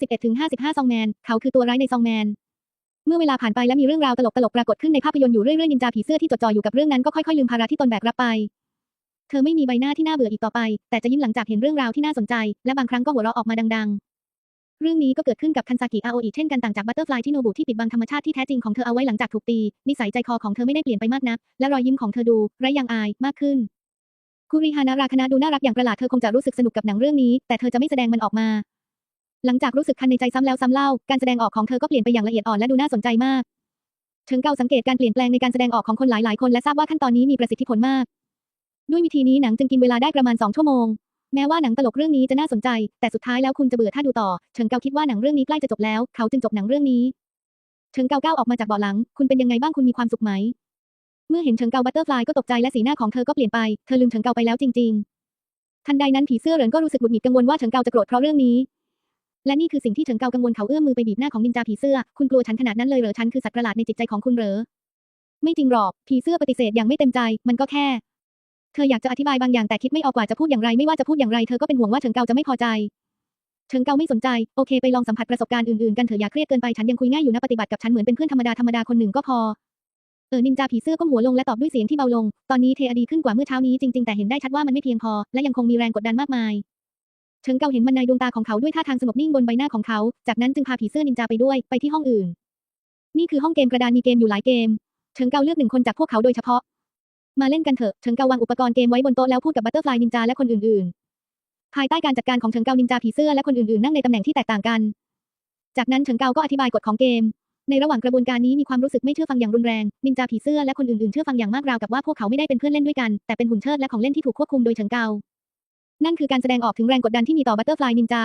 51ถึง55 ซองแมน เขาคือตัวร้ายในซองแมน เมื่อเวลาผ่านไปและมีเรื่องราวตลกๆปรากฏขึ้นในภาพยนตร์อยู่เรื่อยๆนินจาผีเสื้อที่จดจ่ออยู่กับเรื่องนั้นก็ค่อยๆลืมภาระที่ตนแบกรับไป เธอไม่มีใบหน้าที่น่าเบื่ออีกต่อไป แต่จะยิ้มหลังจากเห็นเรื่องราวที่น่าสนใจ และบางครั้งก็หัวเราะออกมาดัง ๆ เรื่องนี้ก็เกิดขึ้นกับคันซากิอาโออิเช่นกันต่างจากบัตเตอร์ฟลายที่โนบุที่ปิดบังธรรมชาติที่แท้จริงของเธอเอาไว้หลังจากถูกตีนิสัยใจคอของเธอไม่ได้เปลี่ยนไปมากนัก และรอยยิ้มของเธอดูไร้ยางอายมากขึ้นคุริฮานาราคณะดูน่ารักอย่างประหลาดเธอคงจะรู้สึกสนุกกับหนังเรื่องนี้ แต่เธอจะไม่แสดงมันออกมา หลังจากรู้สึกคันในใจซ้ำแล้วซ้ำเล่า การแสดงออกของเธอก็เปลี่ยนไปอย่างละเอียดอ่อนและดูน่าสนใจมากเฉิงเกาสังเกตการเปลี่ยนแปลงในการแสดงออกของคนหลาย ๆ คนและทราบว่าขั้นตอนนี้มีประสิทธิผลมาก ด้วยวิธีนี้หนังจึงกินเวลาได้ประมาณ 2 ชั่วโมง แม้ว่าหนังตลกเรื่องนี้จะน่าสนใจ แต่สุดท้ายแล้วคุณจะเบื่อถ้าดูต่อ เฉิงเกาคิดว่าหนังเรื่องนี้ใกล้จะจบแล้ว เขาจึงจบหนังเรื่องนี้ เฉิงเกาก้าวออกมาจากเบาะหลัง คุณเป็นยังไงบ้างคุณมีความสุขไหม เมื่อเห็นเฉิงเกาบัตเตอร์ฟลายก็ตกใจและสีหน้าของเธอก็เปลี่ยนไป เธอลืมเฉิงเกาไปแล้วจริง ๆ ทันใดนั้นผีเสื้อเหรินก็รู้สึกหงุดหงิดกังวลว่าเฉิงเกาจะโกรธเพราะเรื่องนี้ และนี่คือสิ่งที่เฉิงเกากังวลเขาเอื้อมมือไปบีบหน้าของนินจาผีเสื้อ คุณกลัวฉันขนาดนั้นเลยเหรอฉันคือสัตว์ประหลาดในจิตใจของคุณเหรอ ไม่จริงหรอก ผีเสื้อปฏิเสธอย่างไม่เต็มใจ มันก็แค่ เธออยากจะอธิบายบางอย่างแต่คิดไม่ออกกว่าจะพูดอย่างไรไม่ว่าจะพูดอย่างไรเธอก็เป็นห่วงว่าเฉิงเกาจะไม่พอใจเฉิงเกาไม่สนใจ โอเคไปลองสัมผัสประสบการณ์อื่นๆกันเถอะอย่าเครียดเกินไปฉันยังคุยง่ายอยู่นะปฏิบัติกับฉันเหมือนเป็นเพื่อนธรรมดาธรรมดาคนหนึ่งก็พอ เออนินจาผีเสื้อก้มหัวลงและตอบด้วยเสียงที่เบาลง ตอนนี้เทอดีขึ้นกว่าเมื่อเช้านี้จริงๆแต่เห็นได้ชัดว่ามันไม่เพียงพอและยังคงมีแรงกดดันมากมาย เฉิงเกาเห็นมันในดวงตาของเขาด้วยท่าทางสงบนิ่งบนใบหน้าของเขา จากนั้นจึงพาผีเสื้อนินจาไปด้วย ไปที่ห้องอื่น นี่คือห้องเกมกระดานมีเกมอยู่หลายเกม เฉิงเกาเลือกหนึ่งคนจากพวกเขาโดยเฉพาะ มาเล่นกันเถอะ เฉิงเกาวางอุปกรณ์เกมไว้บนโต๊ะแล้วพูดกับบัตเตอร์ฟลายนินจาและคนอื่นๆ ภายใต้การจัดการของเฉิงเกานินจาผีเสื้อและคนอื่นๆนั่งในตำแหน่งที่แตกต่างกัน จากนั้นเฉิงเกาก็อธิบายกฎของเกม ในระหว่างกระบวนการนี้มีความรู้สึกไม่เชื่อฟังอย่างรุนแรง นินจาผีเสื้อและคนอื่นๆเชื่อฟังอย่างมากราวกับว่าพวกเขาไม่ได้เป็นเพื่อนเล่นด้วยกัน แต่เป็นหุ่นเชิดและของเล่นที่ถูกควบคุมโดยเฉิงเกา นั่นคือการแสดงออกถึงแรงกดดันที่มีต่อบัตเตอร์ฟลายนินจา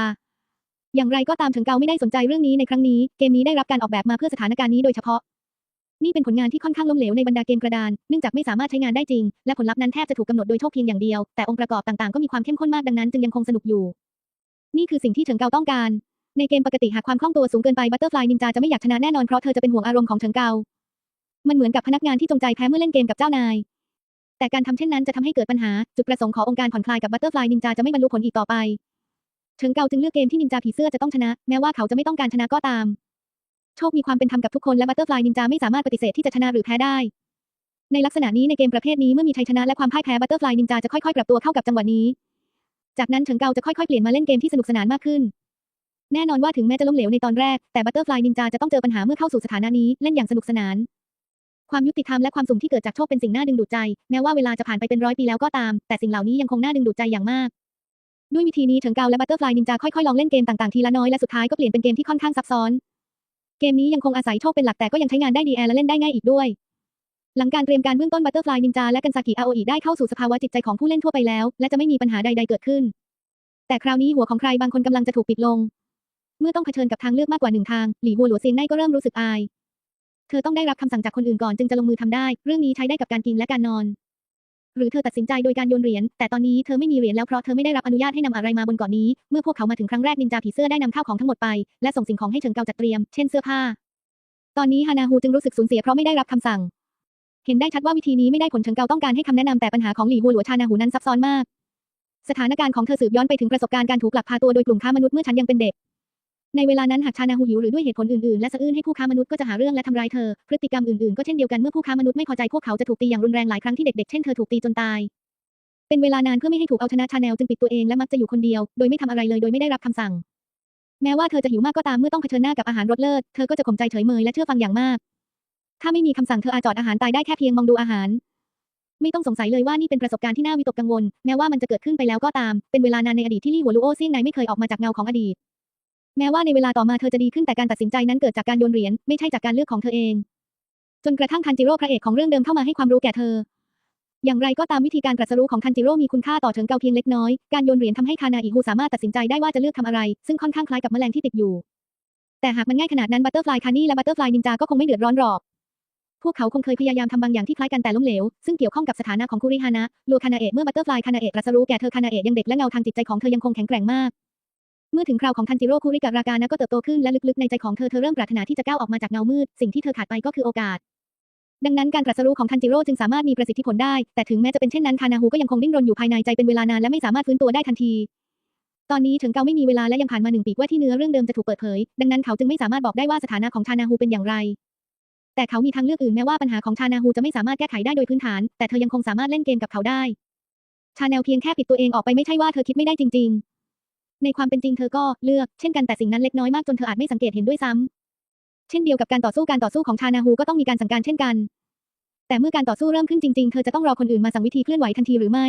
อย่างไรก็ตามเฉิงเกาไม่ได้สนใจเรื่องนี้ในครั้งนี้ เกมนี้ได้รับการออกแบบมาเพื่อสถานการณ์นี้โดยเฉพาะ นี่เป็นผลงานที่ค่อนข้างล้มเหลวในบรรดาเกมกระดาน เนื่องจากไม่สามารถใช้งานได้จริง และผลลัพธ์นั้นแทบจะถูกกำหนดโดยโชคเพียงอย่างเดียว แต่องค์ประกอบต่างๆ ก็มีความเข้มข้นมากดังนั้นจึงยังคงสนุกอยู่ นี่คือสิ่งที่เฉิงเกาต้องการ ในเกมปกติหากความคล่องตัวสูงเกินไปบัตเตอร์ฟลายนินจาจะไม่อยากชนะแน่นอนเพราะเธอจะเป็นห่วงอารมณ์ของเฉิงเกามันเหมือนกับพนักงานที่จงใจแพ้เมื่อเล่นเกมกับเจ้านาย แต่การทำเช่นนั้นจะทำให้เกิดปัญหา จุดประสงค์ขององค์การผ่อนคลายกับบัตเตอร์ฟลายนินจาจะไม่บรรลุผลอีกต่อไป เฉิงเกาจึงเลือกเกมที่นินจาผีเสื้อจะต้องชนะ แม้ว่าเขาจะไม่ต้องการชนะก็ตาม โชคมีความเป็นธรรมกับทุกคนและบัตเตอร์ฟลายนินจาไม่สามารถปฏิเสธที่จะชนะหรือแพ้ได้ ในลักษณะนี้ในเกมประเภทนี้เมื่อมีชัยชนะและความพ่ายแพ้บัตเตอร์ฟลายนินจาจะค่อยๆปรับตัวเข้ากับจังหวะนี้ จากนั้นเฉิงเกาจะค่อยๆเปลี่ยนมาเล่นเกมที่สนุกสนานมากขึ้น แน่นอนว่าถึงแม้จะล้มเหลวในตอนแรก แต่บัตเตอร์ฟลายนินจาจะต้องเจอปัญหาเมื่อเข้าสู่สถานะนี้เล่นอย่างสนุกสนาน ความยุติธรรมและความสุ่มที่เกิดจากโชคเป็นสิ่งน่าดึงดูดใจ แม้ว่าเวลาจะผ่านไปเป็นร้อยปีแล้วก็ตาม แต่สิ่งเหล่านี้ยังคงน่าดึงดูดใจอย่างมาก ด้วยวิธีนี้เฉิงเกาและบัตเตอร์ฟลายนินจาค่อยๆลองเล่นเกมต่างๆทีละน้อยและสุดท้ายก็เปลี่ยนเป็นเกมที่ค่อนข้างซับซ้อน เกมนี้ยังคงอาศัยโชคเป็นหลักแต่ก็ยังใช้งานได้ดีแอและเล่นได้ง่ายอีกด้วย หลังการเตรียมการเบื้องต้นบัตเตอร์ฟลายนินจาและกันซากิอาโออิได้เข้าสู่สภาวะจิตใจของผู้เล่นทั่วไปแล้ว และจะไม่มีปัญหาใด ๆเกิดขึ้น แต่คราวนี้หัวของใครบางคนกำลังจะถูกปิดลง เมื่อต้องเผชิญกับทางเลือกมากกว่าหนึ่งทางหลี่หัวหลัวเซียงไนก็เริ่มรู้สึกอาย เธอต้องได้รับคำสั่งจากคนอื่นก่อนจึงจะลงมือทำได้ เรื่องนี้ใช้ได้กับการกินและการนอน หรือเธอตัดสินใจโดยการโยนเหรียญ แต่ตอนนี้เธอไม่มีเหรียญแล้วเพราะเธอไม่ได้รับอนุญาตให้นำอะไรมาบนเกาะนี้ เมื่อพวกเขามาถึงครั้งแรกนินจาผีเสื้อได้นำข้าวของทั้งหมดไป และส่งสิ่งของให้เฉิงเกาจัดเตรียม เช่นเสื้อผ้า ตอนนี้ฮานาฮูจึงรู้สึกสูญเสียเพราะไม่ได้รับคำสั่ง เห็นได้ชัดว่าวิธีนี้ไม่ได้ผลเฉิงเกาต้องการให้คำแนะนำแต่ปัญหาของหลี่หัวหลัวชานาหูนั้นซับซ้อนมาก สถานการณ์ของเธอสืบย้อนไปถึงประสบการณ์การถูกลักพาตัวโดยกลุ่มค้ามนุษย์เมื่อฉันยังเป็นเด็ก ในเวลานั้นหากชานาฮูหิวหรือด้วยเหตุผลอื่นๆและสะอื้นให้ผู้ค้ามนุษย์ก็จะหาเรื่องและทำร้ายเธอ พฤติกรรมอื่นๆก็เช่นเดียวกันเมื่อผู้ค้ามนุษย์ไม่พอใจพวกเขาจะถูกตีอย่างรุนแรงหลายครั้งที่เด็กๆเช่นเธอถูกตีจนตายเป็นเวลานานเพื่อไม่ให้ถูกเอาชนะชาแนลจึงปิดตัวเองและมักจะอยู่คนเดียว โดยไม่ทำอะไรเลยโดยไม่ได้รับคำสั่ง แม้ว่าเธอจะหิวมากก็ตามเมื่อต้องเผชิญหน้ากับอาหารรสเลิศเธอก็จะข่มใจเฉยเมยและเชื่อฟังอย่างมาก ถ้าไม่มีคำสั่งเธออาจจอดอาหารตายได้แค่เพียงมองดูอาหาร ไม่ต้องสงสัยเลยว่านี่เป็นประสบการณ์ที่น่าวิตกกังวล แม้ว่ามันจะเกิดขึ้นไปแล้วก็ตาม เป็นเวลานานในอดีตที่ลี่หัวลูโอเซี่ยงไนไม่เคยออกมาจากเงาของอดีต แม้ว่าในเวลาต่อมาเธอจะดีขึ้นแต่การตัดสินใจนั้นเกิดจากการโยนเหรียญไม่ใช่จากการเลือกของเธอเอง จนกระทั่งทันจิโร่พระเอกของเรื่องเดิมเข้ามาให้ความรู้แก่เธอ อย่างไรก็ตามวิธีการตรัสรู้ของทันจิโร่มีคุณค่าต่อเฉิงเกาเพียงเล็กน้อย การโยนเหรียญทำให้คานาอิฮูสามารถตัดสินใจได้ว่าจะเลือกทำอะไร ซึ่งค่อนข้างคล้ายกับแมลงที่ติดอยู่ แต่หากมันง่ายขนาดนั้นบัตเตอร์ฟลายคานี่และบัตเตอร์ฟลายนินจาก็คงไม่เดือดร้อนหรอกพวกเขาคงเคยพยายามทำบางอย่างที่คล้ายกันแต่ล้มเหลว ซึ่งเกี่ยวข้องกับสถานะของคุริฮานะลูคานาเอะเมื่อบัตเตอร์ฟลายคานาเอะรัสรู้แก่เธอคานาเอะยังเด็กและเงาทางจิตใจของเธอยังคงแข็งแกร่งมาก เมื่อถึงคราวของทันจิโร่คุริการากานะก็เติบโตขึ้นและลึกๆในใจของเธอเธอเริ่มปรารถนาที่จะก้าวออกมาจากเงามืด สิ่งที่เธอขาดไปก็คือโอกาส ดังนั้นการตรัสรู้ของทันจิโร่จึงสามารถมีประสิทธิผลได้ แต่ถึงแม้จะเป็นเช่นนั้นคานาฮูก็ยังคงดิ้นรนอยู่ภายในใจเป็นเวลานานและไม่สามารถฟื้นตัวได้ทันที ตอนนี้เฉิงเกาไม่มีเวลาและยังผ่านมาหนึ่งปีกว่าที่เนื้อเรื่องเดิมจะถูกเปิดเผย ดังนั้นเขาจึงไม่สามารถบอกได้ว่าสถานะของชานาฮูเป็นอย่างไร แต่เขามีทางเลือกอื่นแม้ว่าปัญหาของชานาฮูจะไม่สามารถแก้ไขได้โดยพื้นฐาน แต่เธอยังคงสามารถเล่นเกมกับเขาได้ ชาแนลเพียงแค่ปิดตัวเองออกไปไม่ใช่ว่าเธอคิดไม่ได้จริง ๆ ในความเป็นจริงเธอก็เลือกเช่นกันแต่สิ่งนั้นเล็กน้อยมากจนเธออาจไม่สังเกตเห็นด้วยซ้ำเช่นเดียวกับการต่อสู้การต่อสู้ของชานาฮูก็ต้องมีการสั่งการเช่นกัน แต่เมื่อการต่อสู้เริ่มขึ้นจริงๆ เธอจะต้องรอคนอื่นมาสั่งวิธีเคลื่อนไหวทันทีหรือไม่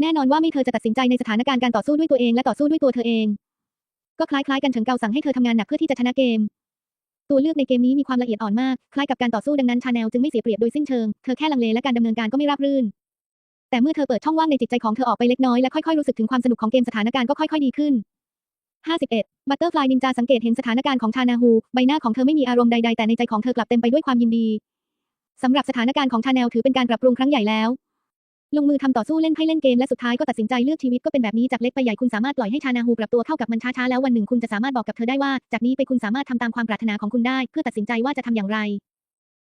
แน่นอนว่าไม่เธอจะตัดสินใจในสถานการณ์การต่อสู้ด้วยตัวเองและต่อสู้ด้วยตัวเธอเอง ก็คล้ายๆกันเฉิงเกาสั่งให้เธอทำงานหนักเพื่อที่จะชนะเกม ตัวเลือกในเกมนี้มีความละเอียดอ่อนมาก คล้ายกับการต่อสู้ดังนั้นชาแนลจึงไม่เสียเปรียบโดยสิ้นเชิง เธอแค่ลังเลและการดำเนินการก็ไม่ราบรื่น แต่เมื่อเธอเปิดช่องว่างในจิตใจของเธอออกไปเล็กน้อยและค่อยๆรู้สึกถึงความสนุกของเกมสถานการณ์ก็ค่อยๆดีขึ้น 51. บัตเตอร์ฟลายนินจาสังเกตเห็นสถานการณ์ของชานาฮูใบหน้าของเธอไม่มีอารมณ์ใดๆแต่ในใจของเธอกลับเต็มไปด้วยความยินดีสำหรับสถานการณ์ของชาแนลถือเป็นการปรับปรุงครั้งใหญ่แล้ว ลงมือทำต่อสู้เล่นไพ่เล่นเกมและสุดท้ายก็ตัดสินใจเลือกชีวิตก็เป็นแบบนี้จากเล็กไปใหญ่คุณสามารถปล่อยให้ชานาฮูปรับตัวเข้ากับมันช้าๆแล้ววันหนึ่งคุณจะสามารถบอกกับเธอได้ว่า จากนี้ไปคุณสามารถทำตามความปรารถนาของคุณได้ เพื่อตัดสินใจว่าจะทำอย่างไร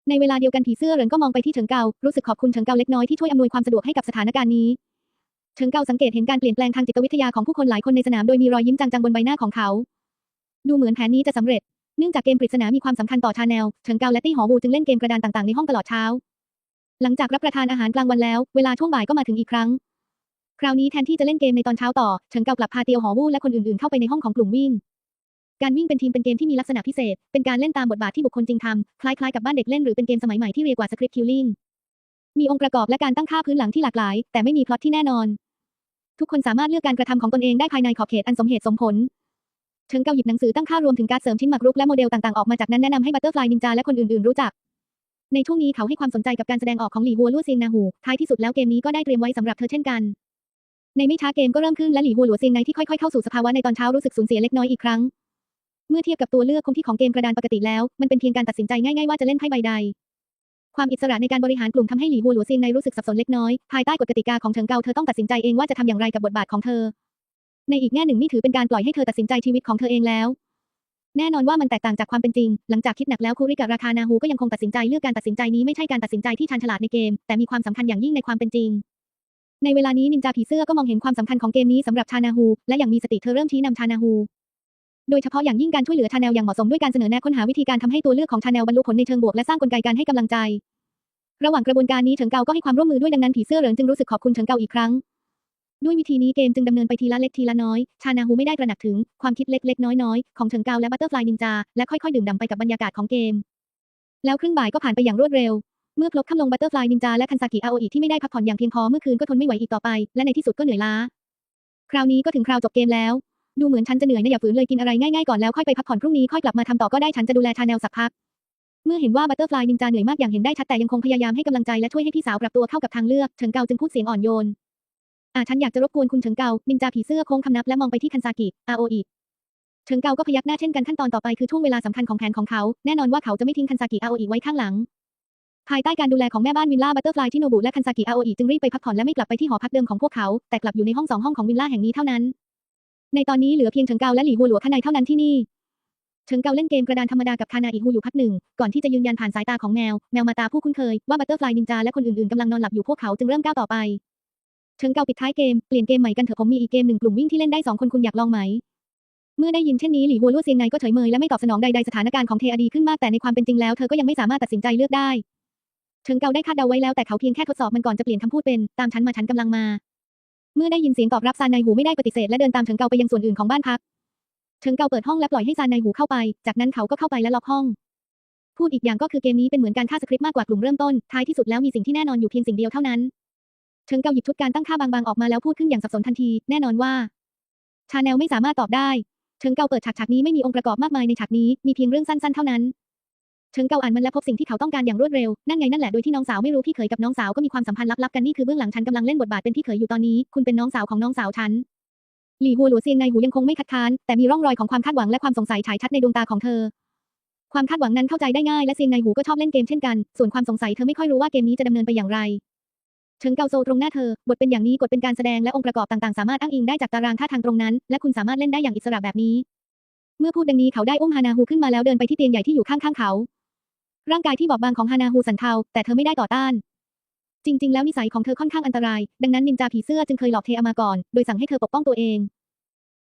ในเวลาเดียวกันผีเสื้อเหรินก็มองไปที่เฉิงเกา รู้สึกขอบคุณเฉิงเกาเล็กน้อยที่ช่วยอำนวยความสะดวกให้กับสถานการณ์นี้ เฉิงเกาสังเกตเห็นการเปลี่ยนแปลงทางจิตวิทยาของผู้คนหลายคนในสนามโดยมีรอยยิ้มจางๆบนใบหน้าของเขา ดูเหมือนแผนนี้จะสำเร็จ เนื่องจากเกมปริศนามีความสำคัญต่อชาแนล เฉิงเกาและตี้หอวูจึงเล่นเกมกระดานต่างๆในห้องตลอดเช้า หลังจากรับประทานอาหารกลางวันแล้ว เวลาช่วงบ่ายก็มาถึงอีกครั้ง คราวนี้แทนที่จะเล่นเกมในตอนเช้าต่อ เฉิงเกากลับพาเตียวหอวูและคนอื่นๆเข้าไปในห้องของกลุ่มวิ่ง การวิ่งเป็นทีมเป็นเกมที่มีลักษณะพิเศษ เป็นการเล่นตามบทบาทที่บุคคลจริงทำ คล้ายๆกับบ้านเด็กเล่นหรือเป็นเกมสมัยใหม่ที่เรียกว่าสคริปต์คิลลิ่ง มีองค์ประกอบและการตั้งค่าพื้นหลังที่หลากหลาย แต่ไม่มีพล็อตที่แน่นอน ทุกคนสามารถเลือกการกระทำของตนเองได้ภายในขอบเขตอันสมเหตุสมผลเฉิงเกาหยิบหนังสือตั้งค่ารวมถึงการเสริมชิ้นหมากรุกและโมเดลต่างๆออกมาจากนั้นแนะนำให้บัตเตอร์ฟลายนินจาและคนอื่นๆรู้จัก ในช่วงนี้เขาให้ความสนใจกับการแสดงออกของหลี่ฮัวลู่เซียงนาหู ท้ายที่สุดแล้วเกมนี้ก็ได้เตรียมไว้สำหรับเธอเช่นกันในไม่ช้าเกมก็เริ่มขึ้นและหลี่ฮัวหลัวเซียงในที่ค่อยๆเข้าสู่สภาวะในตอนเช้ารู้สึกสูญเสียเล็กน้อยอีกครั้ง เมื่อเทียบกับตัวเลือกคงที่ของเกมกระดานปกติแล้ว มันเป็นเพียงการตัดสินใจง่ายๆว่าจะเล่นไพ่ใบใด ความอิสระในการบริหารกลุ่มทำให้หลี่ฮัวหลัวเซียงในรู้สึกสับสนเล็กน้อย ภายใต้กฎกติกาของเฉิงเกาเธอต้องตัดสินใจเองว่าจะทำอย่างไรกับบทบาทของเธอ ในอีกแง่หนึ่งนี่ถือเป็นการปล่อยให้เธอตัดสินใจชีวิตของเธอเองแล้ว แน่นอนว่ามันแตกต่างจากความเป็นจริง หลังจากคิดหนักแล้วคูริกับราคานาฮูก็ยังคงตัดสินใจเลือกการตัดสินใจนี้ไม่ใช่การตัดสินใจที่ชันฉลาดในเกม แต่มีความสำคัญอย่างยิ่งในความเป็นจริงในเวลานี้นินจาผีเสื้อก็มองเห็นความสำคัญของเกมนี้สำหรับชานาฮูและอย่างมีสติเธอเริ่มชี้นำชานาฮู โดยเฉพาะอย่างยิ่งการช่วยเหลือชาแนลอย่างเหมาะสมด้วยการเสนอแนะค้นหาวิธีการทำให้ตัวเลือกของชาแนลบรรลุผลในเชิงบวกและสร้างกลไกการให้กำลังใจ ระหว่างกระบวนการนี้เฉิงเกาก็ให้ความร่วมมือด้วยดังนั้นผีเสื้อเหริงจึงรู้สึกขอบคุณเฉิงเกาอีกครั้งด้วยวิธีนี้เกมจึงดำเนินไปทีละเล็กทีละน้อย ชานาฮูไม่ได้ตระหนักถึงความคิดเล็กๆ น้อยๆ ของเฉิงเกาและบัตเตอร์ฟลายนินจา และค่อยๆ ดื่มด่ำไปกับบรรยากาศของเกม แล้วครึ่งบ่ายก็ผ่านไปอย่างรวดเร็ว เมื่อพลบค่ำลงบัตเตอร์ฟลายนินจาและคันซากิอาโออิที่ไม่ได้พักผ่อนอย่างเพียงพอเมื่อคืนก็ทนไม่ไหวอีกต่อไป และในที่สุดก็เหนื่อยล้า คราวนี้ก็ถึงคราวจบเกมแล้ว ดูเหมือนฉันจะเหนื่อยนะอย่าฝืนเลยกินอะไรง่ายๆก่อนแล้วค่อยไปพักผ่อนพรุ่งนี้ค่อยกลับมาทำต่อก็ได้ฉันจะดูแลชาแนลสักพัก เมื่อเห็นว่าบัตเตอร์ฟลายนินจาเหนื่อยมากอย่างเห็นได้ชัดแต่ยังคงพยายามให้กำลังใจและช่วยให้พี่สาวปรับตัวเข้ากับทางเลือกเฉิงเกาจึงพูดเสียงอ่อนโยนอ่าฉันอยากจะรบกวนคุณเฉิงเกานินจาผีเสื้อโค้งคำนับและมองไปที่คันซากิอาโออิเฉิงเกาก็พยักหน้าเช่นกันขั้นตอนต่อไปคือช่วงเวลาสำคัญของแผนของเขาแน่นอนว่าเขาจะไม่ทิ้งคันซากิอาโออิไว้ข้างหลังภายใต้การดูแลของแม่บ้านวิลล่าบัตเตอร์ฟลายชิโนบุและคันซากิอาโออิจึงรีบไปพักผ่อนและไม่กลับไปที่หอพักเดิมของพวกเขา แต่กลับอยู่ในห้องสองห้องของวิลล่าแห่งนี้เท่านั้น ในตอนนี้เหลือเพียงเฉิงเกาและหลี่ฮัวหลัวข้างในเท่านั้นที่นี่เฉิงเกาเล่นเกมกระดานธรรมดากับคานาอิฮูอยู่พักหนึ่ง ก่อนที่จะยืนยันผ่านสายตาของแมว แมวมาตาผู้คุ้นเคย ว่าบัตเตอร์ฟลายนินจาและคนอื่นๆกำลังนอนหลับอยู่พวกเขาจึงเริ่มก้าวต่อไปเฉิงเกาปิดท้ายเกม เปลี่ยนเกมใหม่กันเถอะผมมีอีกเกมหนึ่งกลุ่มวิ่งที่เล่นได้สองคนคุณอยากลองไหม เมื่อได้ยินเช่นนี้หลี่ฮัวลั่วเซียงไงก็เฉยเมยและไม่ตอบสนองใดๆสถานการณ์ของเทอดีขึ้นมากแต่ในความเป็นจริงแล้วเธอก็ยังไม่สามารถตัดสินใจเลือกได้เฉิงเกาได้คาดเดาไว้แล้วแต่เขาเพียงแค่ทดสอบมันก่อนจะเปลี่ยนคำพูดเป็นตามฉันมาฉันกำลังมา เมื่อได้ยินเสียงตอบรับซานในหูไม่ได้ปฏิเสธและเดินตามเฉิงเกาไปยังส่วนอื่นของบ้านพักเฉิงเกาเปิดห้องและปล่อยให้ซานในหูเข้าไป จากนั้นเขาก็เข้าไปและล็อกห้อง พูดอีกอย่างก็คือเกมนี้เป็นเหมือนการฆ่าสคริปต์มากกว่ากลุ่มเริ่มต้น ท้ายที่สุดแล้วมีสิ่งที่แน่นอนอยู่เพียงสิ่งเดียวเท่านั้นเฉิงเกาหยิบชุดการตั้งค่าบางๆออกมาแล้วพูดขึ้นอย่างสับสนทันที แน่นอนว่า ชาแนลไม่สามารถตอบได้เฉิงเกาเปิดฉากฉากนี้ไม่มีองค์ประกอบมากมายในฉากนี้ มีเพียงเรื่องสั้นๆเท่านั้น เฉิงเกาอ่านมันและพบสิ่งที่เขาต้องการอย่างรวดเร็ว นั่นไงนั่นแหละ โดยที่น้องสาวไม่รู้พี่เขยกับน้องสาวก็มีความสัมพันธ์ลับๆกันนี่คือเบื้องหลังฉันกำลังเล่นบทบาทเป็นพี่เขยอยู่ตอนนี้ คุณเป็นน้องสาวของน้องสาวฉันหลี่ฮัวหลัวเซียงในหูยังคงไม่คัดค้านแต่มีร่องรอยของความคาดหวังและความสงสัยฉายชัดในดวงตาของเธอ ความคาดหวังนั้นเข้าใจได้ง่ายและเซียงในหูก็ชอบเล่นเกมเช่นกัน ส่วนความสงสัยเธอไม่ค่อยรู้ว่าเกมนี้จะดำเนินไปอย่างไรเฉิงเกาโซตรงหน้าเธอ บทเป็นอย่างนี้กฎเป็นการแสดงและองค์ประกอบต่างๆ สามารถอ้างอิงได้จากตารางท่าทางตรงนั้น และคุณสามารถเล่นได้อย่างอิสระแบบนี้ เมื่อพูดดังนี้เขาได้อุ้มฮานาฮูขึ้นมาแล้วเดินไปที่เตียงใหญ่ที่อยู่ข้างๆเขา ร่างกายที่บอบบางของฮานาฮูสั่นเทาแต่เธอไม่ได้ต่อต้าน จริง ๆ แล้วนิสัยของเธอค่อนข้างอันตราย ดังนั้นนินจาผีเสื้อจึงเคยหลอกเทอามาก่อน โดยสั่งให้เธอปกป้องตัวเอง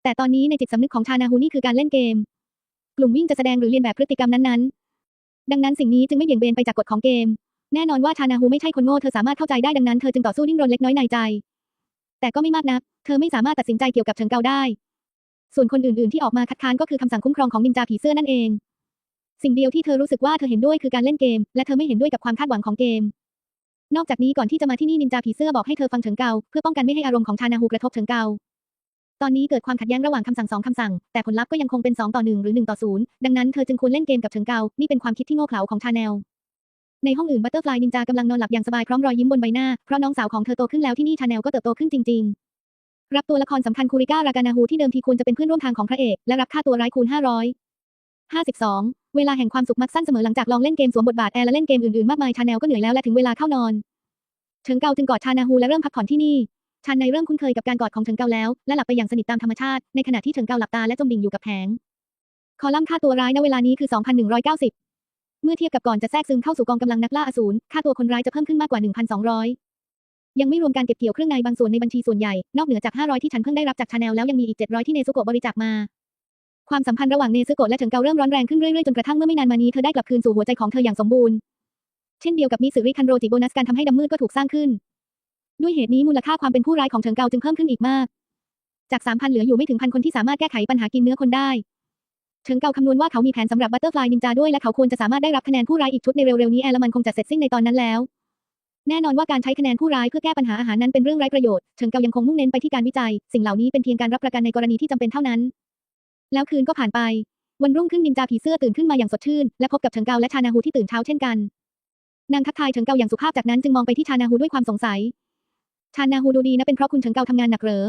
แต่ตอนนี้ในจิตสำนึกของชานาฮูนี่คือการเล่นเกม กลุ่มวิ่งจะแสดงหรือเลียนแบบพฤติกรรมนั้นๆ ดังนั้นสิ่งนี้จึงไม่เบี่ยงเบนไปจากกฎของเกม แน่นอนว่าชานาฮูไม่ใช่คนโง่เธอสามารถเข้าใจได้ดังนั้นเธอจึงต่อสู้ดิ้นรนเล็กน้อยในใจ แต่ก็ไม่มากนัก เธอไม่สามารถตัดสินใจเกี่ยวกับเฉิงเกาได้ ส่วนคนอื่น ๆ ที่ออกมาคัดค้านก็คือคำสั่งคุ้มครองของนินจาผีเสื้อนั่นเอง สิ่งเดียวที่เธอรู้สึกว่าเธอเห็นด้วยคือการเล่นเกม และเธอไม่เห็นด้วยกับความคาดหวังของเกม นอกจากนี้ก่อนที่จะมาที่นี่นินจาผีเสื้อบอกให้เธอฟังเฉิงเกาเพื่อป้องกันไม่ให้อารมณ์ของชานาฮูกระทบเฉิงเกาตอนนี้เกิดความขัดแย้งระหว่างคำสั่งสองคำสั่ง แต่ผลลัพธ์ก็ยังคงเป็น 2 ต่อ 1 หรือ 1 ต่อ 0 ดังนั้นเธอจึงควรเล่นเกมกับเฉิงเกานี่เป็นความคิดที่โง่เขลาของชาแนลในห้องอื่นบัตเตอร์ฟลายนินจากำลังนอนหลับอย่างสบายพร้อมรอยยิ้มบนใบหน้าเพราะน้องสาวของเธอโตขึ้นแล้วที่นี่ชาแนลก็เติบโตขึ้นจริง ๆ รับตัวละครสำคัญคูริก้ารากานาฮูที่เดิมทีควรจะเป็นเพื่อนร่วมทางของพระเอกและรับค่าตัวร้ายคูณ500 52 เวลาแห่งความสุขมักสั้นเสมอหลังจากลองเล่นเกมสวมบทบาทแอร์และเล่นเกมอื่นๆมากมายชาแนลก็เหนื่อยแล้วและถึงเวลาเข้านอนเฉิงเกาจึงกอดชานาฮูและเริ่มพักผ่อนที่นี่ ชานในเริ่มคุ้นเคยกับการกอดของเฉิงเกาแล้ว และหลับไปอย่างสนิทตามธรรมชาติ ในขณะที่เฉิงเกาหลับตาและจมดิ่งอยู่กับแผง คอลัมน์ค่าตัวร้ายณเวลานี้คือ 2,190 เมื่อเทียบกับก่อนจะแทรกซึมเข้าสู่กองกำลังนักล่าอสูร ค่าตัวคนร้ายจะเพิ่มขึ้นมากกว่า 1,200 ยังไม่รวมการเก็บเกี่ยวเครื่องในบางส่วนในบัญชีส่วนใหญ่ นอกเหนือจาก 500 ที่ฉันเพิ่งได้รับจากชาแนลแล้วยังมีอีก 700 ที่เนซุโกะบริจาคมา ความสัมพันธ์ระหว่างเนซึโกะและเฉิงเกาเริ่มร้อนแรงขึ้นเรื่อยๆจนกระทั่งเมื่อไม่นานมานี้เธอได้กลับคืนสู่หัวใจของเธออย่างสมบูรณ์ เช่นเดียวกับมิสึริคันโรจิโบนัสการทำให้ดำมืดก็ถูกสร้างขึ้น ด้วยเหตุนี้มูลค่าความเป็นผู้ร้ายของเฉิงเกาจึงเพิ่มขึ้นอีกมาก จาก3,000เหลืออยู่ไม่ถึงพันคนที่สามารถแก้ไขปัญหากินเนื้อคนได้เฉิงเกาคำนวณว่าเขามีแผนสำหรับบัตเตอร์ฟลายนินจาด้วยและเขาควรจะสามารถได้รับคะแนนผู้ร้ายอีกชุดในเร็วๆนี้แอลมันคงจะเสร็จสิ้นในตอนนั้นแล้ว แน่นอนว่าการใช้คะแนนผู้ร้ายเพื่อแก้ปัญหาอาหารนั้นเป็นเรื่องไร้ประโยชน์เฉิงเกายังคงมุ่งเน้นไปที่การวิจัย สิ่งเหล่านี้เป็นเพียงการรับประกันในกรณีที่จำเป็นเท่านั้น แล้วคืนก็ผ่านไป วันรุ่งขึ้นนินจาผีเสื้อตื่นขึ้นมาอย่างสดชื่น และพบกับเฉิงเกาและชานาฮูที่ตื่นเช้าเช่นกัน นางทักทายเฉิงเกาอย่างสุภาพจากนั้นจึงมองไปที่ชานาฮูด้วยความสงสัย ชานาฮูดูดีนะเป็นเพราะคุณเฉิงเกาทำงานหนักเหรอ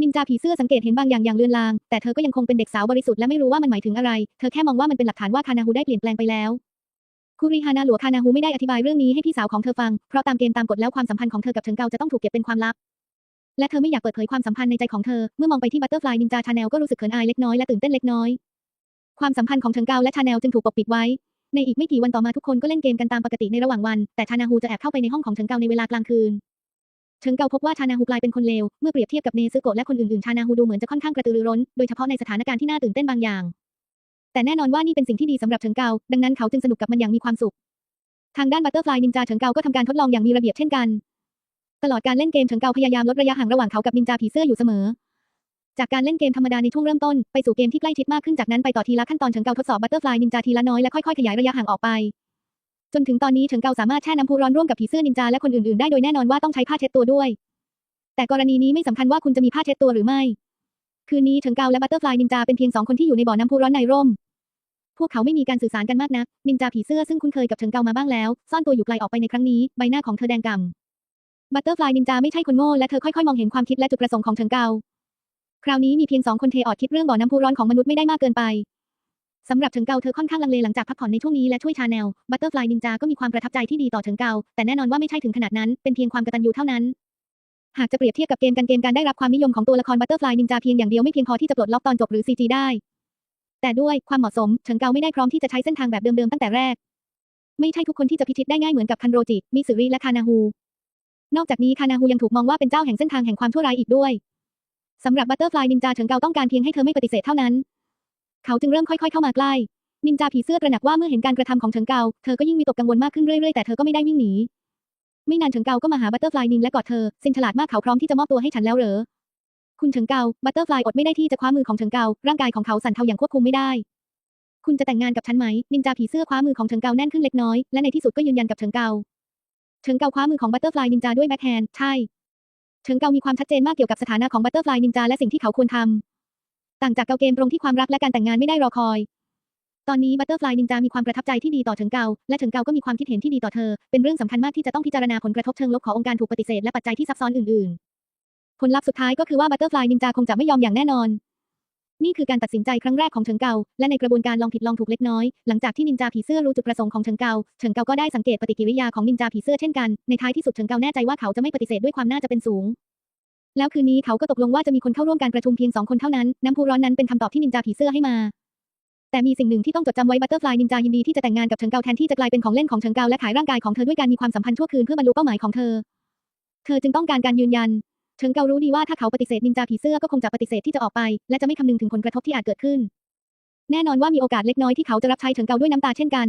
นินจาผีเสื้อสังเกตเห็นบางอย่างอย่างเลือนลาง แต่เธอก็ยังคงเป็นเด็กสาวบริสุทธิ์และไม่รู้ว่ามันหมายถึงอะไร เธอแค่มองว่ามันเป็นหลักฐานว่าคานาฮูได้เปลี่ยนแปลงไปแล้วคุริฮานาหลัวคานาฮูไม่ได้อธิบายเรื่องนี้ให้พี่สาวของเธอฟัง เพราะตามเกณฑ์ตามกฎแล้วความสัมพันธ์ของเธอกับเฉิงเกาจะต้องถูกเก็บเป็นความลับ และเธอไม่อยากเปิดเผยความสัมพันธ์ในใจของเธอ เมื่อมองไปที่บัตเตอร์ฟลายนินจาชาแนลก็รู้สึกเขินอายเล็กน้อยและตื่นเต้นเล็กน้อย ความสัมพันธ์ของเฉิงเกาและชาแนลจึงถูกปกปิดไว้ ในอีกไม่กี่วันต่อมาทุกคนก็เล่นเกมกันตามปกติในระหว่างวัน แต่ชานาฮูจะแอบเข้าไปในห้องของเฉิงเกาในเวลากลางคืน เฉิงเกาพบว่าชานาฮูกลายเป็นคนเลว เมื่อเปรียบเทียบกับเนซึโกะและคนอื่นๆ ชานาฮูดูเหมือนจะค่อนข้างกระตือรือร้น โดยเฉพาะในสถานการณ์ที่น่าตื่นเต้นบางอย่าง แต่แน่นอนว่านี่เป็นสิ่งที่ดีสำหรับเฉิงเกา ดังนั้นเขาจึงสนุกกับมันอย่างมีความสุข ทางด้านบัตเตอร์ฟลายนินจาเฉิงเกาก็ทำการทดลองอย่างมีระเบียบเช่นกัน ตลอดการเล่นเกมเฉิงเกาพยายามลดระยะห่างระหว่างเขากับนินจาผีเสื้ออยู่เสมอ จากการเล่นเกมธรรมดาในช่วงเริ่มต้น ไปสู่เกมที่ใกล้ชิดมากขึ้นจากนั้นไปต่อทีละขั้นตอนเฉิงเกาทดสอบบัตเตอร์ฟลายนินจาทีละน้อยและค่อยๆขยายระยะห่างออกไป จนถึงตอนนี้เฉิงเกาสามารถแช่น้ำพุร้อนร่วมกับผีเสื้อนินจาและคนอื่นๆได้โดยแน่นอนว่าต้องใช้ผ้าเช็ดตัวด้วย แต่กรณีนี้ไม่สำคัญว่าคุณจะมีผ้าเช็ดตัวหรือไม่ คืนนี้เฉิงเกาและบัตเตอร์ฟลายนินจาเป็นเพียงสองคนที่อยู่ในบ่อน้ำพุร้อนในร่มพวกเขาไม่มีการสื่อสารกันมากนัก นินจาผีเสื้อซึ่งคุ้นเคยกับเฉิงเกามาบ้างแล้ว ซ่อนตัวอยู่ไกลออกไปในครั้งนี้ ใบหน้าของเธอแดงก่ำ บัตเตอร์ฟลายนินจาไม่ใช่คนโง่และเธอค่อยๆ มองเห็นความคิดและจุดประสงค์ของเฉิงเกา คราวนี้มีเพียงสองคนเทออดคิดเรื่องบ่อน้ำพุร้อนของมนุษย์ไม่ได้มากเกินไปสำหรับเฉิงเกาเธอค่อนข้างลังเลหลังจากพักผ่อนในช่วงนี้และช่วยชาแนลบัตเตอร์ฟลายนินจาก็มีความประทับใจที่ดีต่อเฉิงเกา แต่แน่นอนว่าไม่ใช่ถึงขนาดนั้น เป็นเพียงความกตัญญูเท่านั้น หากจะเปรียบเทียบกับเกมการเกมการได้รับความนิยมของตัวละครบัตเตอร์ฟลายนินจาเพียงอย่างเดียวไม่เพียงพอที่จะปลดล็อกตอนจบหรือ CG ได้ แต่ด้วยความเหมาะสมเฉิงเกาไม่ได้พร้อมที่จะใช้เส้นทางแบบเดิมๆตั้งแต่แรก ไม่ใช่ทุกคนที่จะพิชิตได้ง่ายเหมือนกับคันโรจิมิสึริและคานาฮู นอกจากนี้คานาฮูยังถูกมองว่าเป็นเจ้าแห่งเส้นทางแห่งความชั่วร้ายอีกด้วยสำหรับบัตเตอร์ฟลายนินจาเฉิงเกาต้องการเพียงให้เธอไม่ปฏิเสธเท่านั้น เขาจึงเริ่มค่อยๆเข้ามาใกล้ นินจาผีเสื้อตระหนักว่าเมื่อเห็นการกระทำของเฉิงเกาเธอก็ยิ่งมีตกกังวลมากขึ้นเรื่อยๆแต่เธอก็ไม่ได้วิ่งหนีไม่นานเฉิงเกาก็มาหาบัตเตอร์ฟลายนินและกอดเธอซินฉลาดมากเขาพร้อมที่จะมอบตัวให้ฉันแล้วเหรอคุณเฉิงเกาบัตเตอร์ฟลายอดไม่ได้ที่จะคว้ามือของเฉิงเการ่างกายของเขาสั่นเทาอย่างควบคุมไม่ได้ คุณจะแต่งงานกับฉันไหมนินจาผีเสื้อคว้ามือของเฉิงเกาแน่นขึ้นเล็กน้อยและในที่สุดก็ยืนยันกับเฉิงเกา เฉิงเกาคว้ามือของบัตเตอร์ฟลายนินจาด้วยแบ็คแฮนด์ใช่เฉิงเกามีความชัดเจนมากเกี่ยวกับสถานะของบัตเตอร์ฟลายนินจาและสิ่งที่เขาควรทำต่างจากเกาเกมตรงที่ความรักและการแต่งงานไม่ได้รอคอย ตอนนี้บัตเตอร์ฟลายนินจามีความประทับใจที่ดีต่อเฉิงเกาและเฉิงเกาก็มีความคิดเห็นที่ดีต่อเธอ เป็นเรื่องสำคัญมากที่จะต้องพิจารณาผลกระทบเชิงลบขององค์การถูกปฏิเสธและปัจจัยที่ซับซ้อนอื่น ๆ ผลลัพธ์สุดท้ายก็คือว่าบัตเตอร์ฟลายนินจาคงจะไม่ยอมอย่างแน่นอน นี่คือการตัดสินใจครั้งแรกของเฉิงเกาและในกระบวนการลองผิดลองถูกเล็กน้อย หลังจากที่นินจาผีเสื้อรู้จุดประสงค์ของเฉิงเกาเฉิงเกาก็ได้สังเกตปฏิกิริยาของนินจาผีเสื้อเช่นกันในท้ายที่สุดเฉิงเกาแน่ใจว่าเขาจะไม่ปฏิเสธด้วยความน่าจะเป็นสูง แล้วคืนนี้เขาก็ตกลงว่าจะมีคนเข้าร่วมการประชุมเพียงสองคนเท่านั้นน้ำพุร้อนนั้นเป็นคำตอบที่นินจาผีเสื้อให้มาแต่มีสิ่งหนึ่งที่ต้องจดจำไว้บัตเตอร์ฟลายนินจายินดีที่จะแต่งงานกับเฉิงเกาแทนที่จะกลายเป็นของเล่นของเฉิงเกาและขายร่างกายของเธอด้วยการมีความสัมพันธ์ชั่วคืนเพื่อบรรลุเป้าหมายของเธอ เธอจึงต้องการการยืนยัน เฉิงเการู้ดีว่าถ้าเขาปฏิเสธนินจาผีเสื้อก็คงจะปฏิเสธที่จะออกไป และจะไม่คำนึงถึงผลกระทบที่อาจเกิดขึ้น แน่นอนว่ามีโอกาสเล็กน้อยที่เขาจะรับใช้เฉิงเกาด้วยน้ำตาเช่นกัน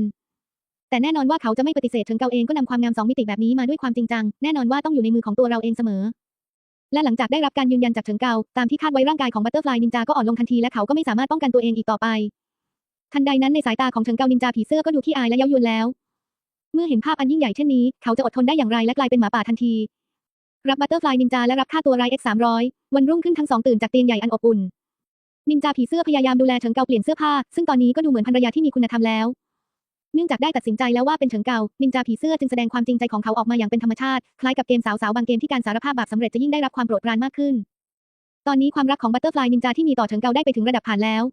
แต่แน่นอนว่าเขาจะไม่ปฏิเสธเฉิงเกาเองก็นำความงามสองมิติแบบนี้มาด้วยความจริงจัง แน่นอนว่าต้องอยู่ในมือของตัวเราเองเสมอ และหลังจากได้รับการยืนยันจากเฉิงเกาตามที่คาดไว้ร่างกายของบัตเตอร์ฟลายนินจาก็อ่อนลงทันทีและเขาก็ไม่สามารถป้องกันตัวเองอีกต่อไปทันใดนั้นในสายตาของเฉิงเกานินจาผีเสื้อก็ดูขี้อายและเย้ายวนแล้ว เมื่อเห็นภาพอันยิ่งใหญ่เช่นนี้ เขาจะอดทนได้อย่างไรและกลายเป็นหมาป่าทันที รับบัตเตอร์ฟลายนินจาและรับค่าตัวราย X 300วันรุ่งขึ้นทั้งสองตื่นจากเตียงใหญ่อันอบอุ่น นินจาผีเสื้อพยายามดูแลเฉิงเกาเปลี่ยนเสื้อผ้า ซึ่งตอนนี้ก็ดูเหมือนภรรยาที่มีคุณธรรมแล้ว เนื่องจากได้ตัดสินใจแล้วว่าเป็นเฉิงเกา นินจาผีเสื้อจึงแสดงความจริงใจของเขาออกมาอย่างเป็นธรรมชาติ คล้ายกับเกมสาวๆบางเกมที่การสารภาพบาปสำเร็จจะยิ่งได้รับความโปรดปรานมากขึ้น ตอนนี้ความรักของบัตเตอร์ฟลายนินจาที่มีต่อเฉิงเกาได้ไปถึงระดับผ่านแล้ว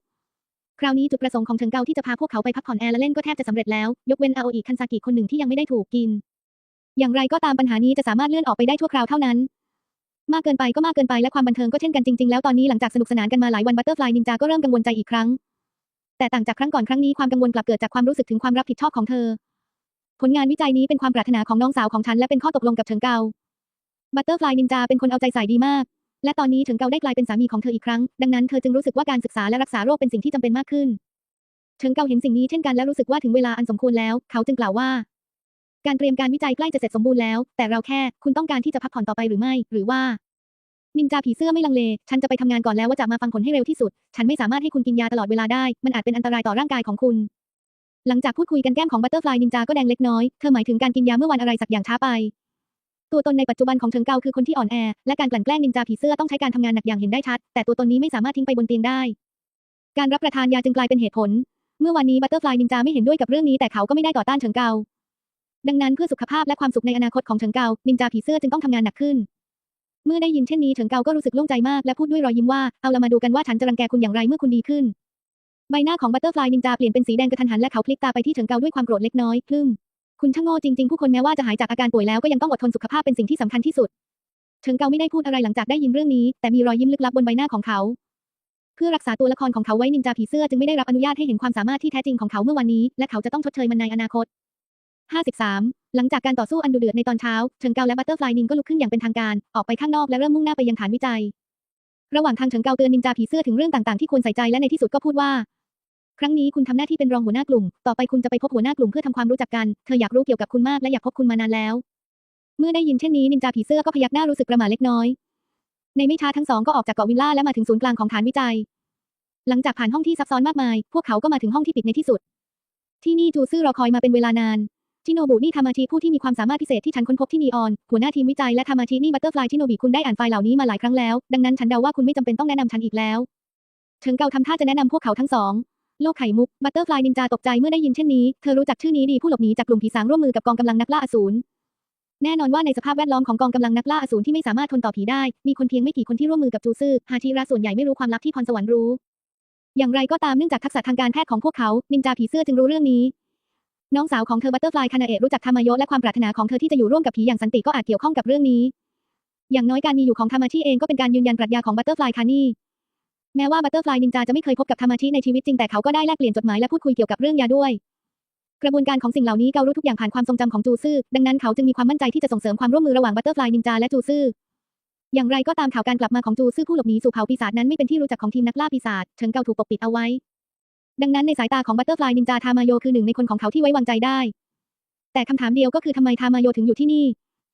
คราวนี้จุดประสงค์ของเฉิงเกาที่จะพาพวกเขาไปพักผ่อนแอร์และเล่นก็แทบจะสำเร็จแล้ว ยกเว้นอาโออิคันซากิคนหนึ่งที่ยังไม่ได้ถูกกิน อย่างไรก็ตามปัญหานี้จะสามารถเลื่อนออกไปได้ชั่วคราวเท่านั้น มากเกินไปก็มากเกินไปและความบันเทิงก็เช่นกันจริงๆแล้วตอนนี้หลังจากสนุกสนานกันมาหลายวันบัตเตอร์ฟลายนินจาก็เริ่มกังวลใจอีกครั้ง แต่ต่างจากครั้งก่อนครั้งนี้ความกังวลกลับเกิดจากความรู้สึกถึงความรับผิดชอบของเธอ ผลงานวิจัยนี้เป็นความปรารถนาของน้องสาวของฉันและเป็นข้อตกลงกับเฉิงเกาบัตเตอร์ฟลายนินจาเป็นคนเอาใจใส่ดีมาก และตอนนี้เฉิงเกาได้กลายเป็นสามีของเธออีกครั้ง ดังนั้นเธอจึงรู้สึกว่าการศึกษาและรักษาโรคเป็นสิ่งที่จำเป็นมากขึ้นเฉิงเกาเห็นสิ่งนี้เช่นกันและรู้สึกว่าถึงเวลาอันสมควรแล้ว เขาจึงกล่าวว่า การเตรียมการวิจัยใกล้จะเสร็จสมบูรณ์แล้ว แต่เราแค่คุณต้องการที่จะพักผ่อนต่อไปหรือไม่ หรือว่า นินจาผีเสื้อไม่ลังเล ฉันจะไปทำงานก่อนแล้วว่าจะมาฟังผลให้เร็วที่สุด ฉันไม่สามารถให้คุณกินยาตลอดเวลาได้ มันอาจเป็นอันตรายต่อร่างกายของคุณ หลังจากพูดคุยกันแก้มของบัตเตอร์ฟลายนินจาก็แดงเล็กน้อย เธอหมายถึงการกินยาเมื่อวันอะไรสักอย่างช้าไป ตัวตนในปัจจุบันของเฉิงเกาคือคนที่อ่อนแอ และการกลั่นแกล้งนินจาผีเสื้อต้องใช้การทำงานหนักอย่างเห็นได้ชัด แต่ตัวตนนี้ไม่สามารถทิ้งไปบนเตียงได้ การรับประทานยาจึงกลายเป็นเหตุผล เมื่อวันนี้บัตเตอร์ฟลายนินจาไม่เห็นด้วยกับเรื่องนี้แต่เขาก็ไม่ได้ต่อต้านเฉิงเกา ดังนั้นเพื่อสุขภาพและความสุขในอนาคตของเฉิงเกานินจาผีเสื้อจึงต้องทำงานหนักขึ้น เมื่อได้ยินเช่นนี้เฉิงเกาก็รู้สึกโล่งใจมากและพูดด้วยรอยยิ้มว่าเอาละมาดูกันว่าฉันจะรังแกคุณอย่างไรเมื่อคุณดีขึ้น ใบหน้าของบัตเตอร์ฟลายนินจาเปลี่ยนเป็นสีแดงกระทันหันและเขาพลิกตาไปที่เฉิงเกาด้วยความโกรธเล็กน้อยพึ่มคุณช่างโง่จริงๆผู้คนแม้ว่าจะหายจากอาการป่วยแล้วก็ยังต้องอดทนสุขภาพเป็นสิ่งที่สำคัญที่สุดเฉิงเกาไม่ได้พูดอะไรหลังจากได้ยินเรื่องนี้ แต่มีรอยยิ้มลึกลับบนใบหน้าของเขาเพื่อรักษาตัวละครของเขาไว้นินจาผีเสื้อจึงไม่ได้รับอนุญาตให้เห็นความสามารถที่แท้จริงของเขาเมื่อวันนี้ และเขาจะต้องชดเชยมันในอนาคต 53 หลังจากการต่อสู้อันดุเดือดในตอนเช้า เฉิงเกาและบัตเตอร์ฟลายนินก็ลุกขึ้นอย่างเป็นทางการ ออกไปข้างนอกและเริ่มมุ่งหน้าไปยังฐานวิจัย ระหว่างทางเฉิงเกาเตือนนินจาผีเสื้อถึงเรื่องต่างๆที่ควรใส่ใจและในที่สุดก็พูดว่า ครั้งนี้คุณทำหน้าที่เป็นรองหัวหน้ากลุ่ม ต่อไปคุณจะไปพบหัวหน้ากลุ่มเพื่อทำความรู้จักกัน เธออยากรู้เกี่ยวกับคุณมากและอยากพบคุณมานานแล้ว เมื่อได้ยินเช่นนี้นินจาผีเสื้อก็พยักหน้ารู้สึกประหม่าเล็กน้อย ในไม่ช้าทั้งสองก็ออกจากเกาะวิลล่าและมาถึงศูนย์กลางของฐานวิจัย หลังจากผ่านห้องที่ซับซ้อนมากมาย พวกเขาก็มาถึงห้องที่ปิดในที่สุดที่นี่จูซื่อรอคอยมาเป็นเวลานาน ชิโนบุนี่ทามาชิผู้ที่มีความสามารถพิเศษที่ฉันค้นพบที่นีออน หัวหน้าทีมวิจัยและทามาชินี่บัตเตอร์ฟลายชิโนบิคุณได้อ่านไฟล์เหล่านี้มาหลายครั้งแล้ว ดังนั้นฉันเดาว่าคุณไม่จำเป็นต้องแนะนำฉันอีกแล้วเฉิงเกาทำท่าจะแนะนำพวกเขาทั้งสองโลกไข่มุกบัตเตอร์ฟลายนินจาตกใจเมื่อได้ยินเช่นนี้ เธอรู้จักชื่อนี้ดีผู้หลบหนีจากกลุ่มผีสางร่วมมือกับกองกำลังนักล่าอสูรแน่นอนว่าในสภาพแวดล้อมของกองกำลังนักล่าอสูรที่ไม่สามารถทนต่อผีได้ มีคนเพียงไม่กี่คนที่ร่วมมือกับจูซื่อฮาชิระส่วนใหญ่ไม่รู้ความลับที่พรสวรรค์รู้ อย่างไรก็ตามเนื่องจากทักษะทางการแพทย์ของพวกเขานินจาผีเสื้อจึงรู้เรื่องนี้ น้องสาวของเธอบัตเตอร์ฟลายคานาเอะรู้จักทามาโยและความปรารถนาของเธอที่จะอยู่ร่วมกับผีอย่างสันติก็อาจเกี่ยวข้องกับเรื่องนี้ อย่างน้อยการมีอยู่ของทามาชิเองก็เป็นการยืนยันปรัชญาของบัตเตอร์ฟลายคานี่แม้ว่าบัตเตอร์ฟลายนินจาจะไม่เคยพบกับทามาชิในชีวิตจริงแต่เขาก็ได้แลกเปลี่ยนจดหมายและพูดคุยเกี่ยวกับเรื่องยาด้วย กระบวนการของสิ่งเหล่านี้เการู้ทุกอย่างผ่านความทรงจำของจูซื่อดังนั้นเขาจึงมีความมั่นใจที่จะส่งเสริมความร่วมมือระหว่างบัตเตอร์ฟลายนินจาและจูซื่ออย่างไรก็ตามข่าวการกลับมาของจูซื่อผู้หลบหนีสู่เผ่าปีศาจนั้นไม่เป็นที่รู้จักของทีมนักล่าปีศาจเฉิงเกาถูกปกปิดเอาไว้ ดังนั้นในสายตาของบัตเตอร์ฟลายนินจาทามาโยคือหนึ่งในคนของเขาที่ไว้วางใจได้ แต่คำถามเดียวก็คือทำไมทามาโยถึงอยู่ที่นี่